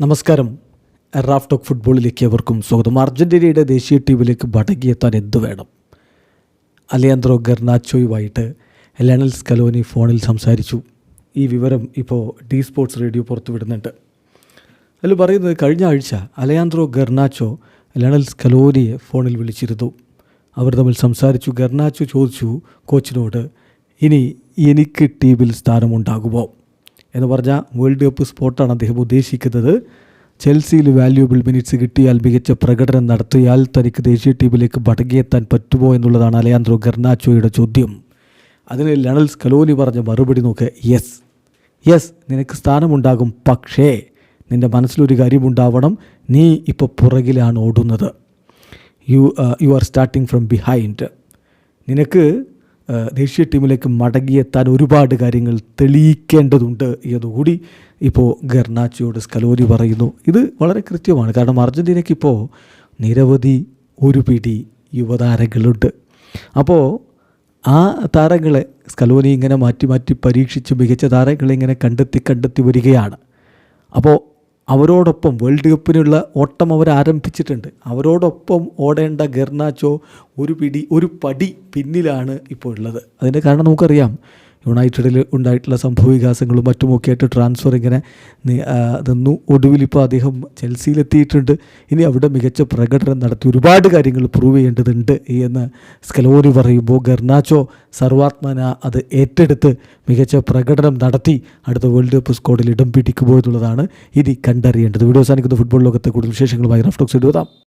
നമസ്കാരം. റാഫ് ഫുട്ബോളിലേക്ക് അവർക്കും സ്വാഗതം. അർജന്റീനയുടെ ദേശീയ ടീമിലേക്ക് മടങ്ങിയെത്താൻ എന്തു വേണം? അലിയാന്ത്രോ ഗർനാച്ചോയുമായിട്ട് ലണൽ സ്കലോനി ഫോണിൽ സംസാരിച്ചു. ഈ വിവരം ഇപ്പോൾ ഡി സ്പോർട്സ് റേഡിയോ പുറത്തുവിടുന്നുണ്ട് അതിൽ പറയുന്നത് കഴിഞ്ഞ ആഴ്ച അലയാന്ത്രോ ഗർനാച്ചോ ലണൽ സ്കലോനിയെ ഫോണിൽ വിളിച്ചിരുന്നു. അവർ തമ്മിൽ സംസാരിച്ചു. ഗർനാച്ചോ ചോദിച്ചു കോച്ചിനോട് ഇനി എനിക്ക് ടീമിൽ സ്ഥാനമുണ്ടാകുമോ? എന്ന് പറഞ്ഞാൽ വേൾഡ് കപ്പ് സ്പോട്ടാണ് അദ്ദേഹം ഉദ്ദേശിക്കുന്നത്. ചെൽസിയിൽ വാല്യൂബിൾ മിനിറ്റ്സ് കിട്ടിയാൽ മികച്ച പ്രകടനം നടത്തിയാൽ തനിക്ക് ദേശീയ ടീമിലേക്ക് മടങ്ങിയെത്താൻ പറ്റുമോ എന്നുള്ളതാണ് അലയാന്ത്രോ ഗർനാച്ചോയുടെ ചോദ്യം. അതിന് ലണൽ സ്കലോനി പറഞ്ഞ മറുപടി നോക്ക്. യെസ്. യെസ് നിനക്ക് സ്ഥാനമുണ്ടാകും. പക്ഷേ നിന്റെ മനസ്സിലൊരു കാര്യമുണ്ടാവണം. നീ ഇപ്പോൾ പുറകിലാണ് ഓടുന്നത്. You you are starting from behind. നിനക്ക് ദേശീയ ടീമിലേക്ക് മടങ്ങിയെത്താൻ ഒരുപാട് കാര്യങ്ങൾ തെളിയിക്കേണ്ടതുണ്ട് എന്നുകൂടി ഇപ്പോൾ ഗർണാച്ചിയോട് സ്കലോരി പറയുന്നു. ഇത് വളരെ കൃത്യമാണ്. കാരണം അർജന്റീനയ്ക്ക് ഇപ്പോൾ നിരവധി ഒരു പിടി യുവതാരങ്ങളുണ്ട്. അപ്പോൾ ആ താരങ്ങളെ സ്കലോനി ഇങ്ങനെ മാറ്റി മാറ്റി പരീക്ഷിച്ച് മികച്ച താരങ്ങളെ ഇങ്ങനെ കണ്ടെത്തി കണ്ടെത്തി വരികയാണ്. അപ്പോൾ അവരോടൊപ്പം വേൾഡ് കപ്പിനുള്ള ഓട്ടം അവർ ആരംഭിച്ചിട്ടുണ്ട് അവരോടൊപ്പം ഓടേണ്ട ഗർനാച്ചോ ഒരു പിടി ഒരു പടി പിന്നിലാണ് ഇപ്പോൾ ഉള്ളത് അതിന്റെ കാരണം നമുക്കറിയാം യുണൈറ്റഡിൽ ഉണ്ടായിട്ടുള്ള സംഭവവികാസങ്ങളും മറ്റുമൊക്കെ ആയിട്ട് ട്രാൻസ്ഫർ ഇങ്ങനെ നിന്നു. ഒടുവിലിപ്പോൾ അദ്ദേഹം ചെൽസിയിലെത്തിയിട്ടുണ്ട്. ഇനി അവിടെ മികച്ച പ്രകടനം നടത്തി ഒരുപാട് കാര്യങ്ങൾ പ്രൂവ് ചെയ്യേണ്ടതുണ്ട് എന്ന് സ്കലോനി പറയുമ്പോൾ ഗർനാച്ചോ സർവാത്മന അത് ഏറ്റെടുത്ത് മികച്ച പ്രകടനം നടത്തി അടുത്ത വേൾഡ് കപ്പ് സ്കോഡിൽ ഇടം പിടിക്കുമോ എന്നുള്ളതാണ് ഇനി കണ്ടറിയേണ്ടത്. വീഡിയോ സാധിക്കുന്ന ഫുട്ബോൾ ലോകത്തെ കൂടുതൽ വിശേഷങ്ങളുമായി റഫ്റ്റോക്സ് എഴുതാം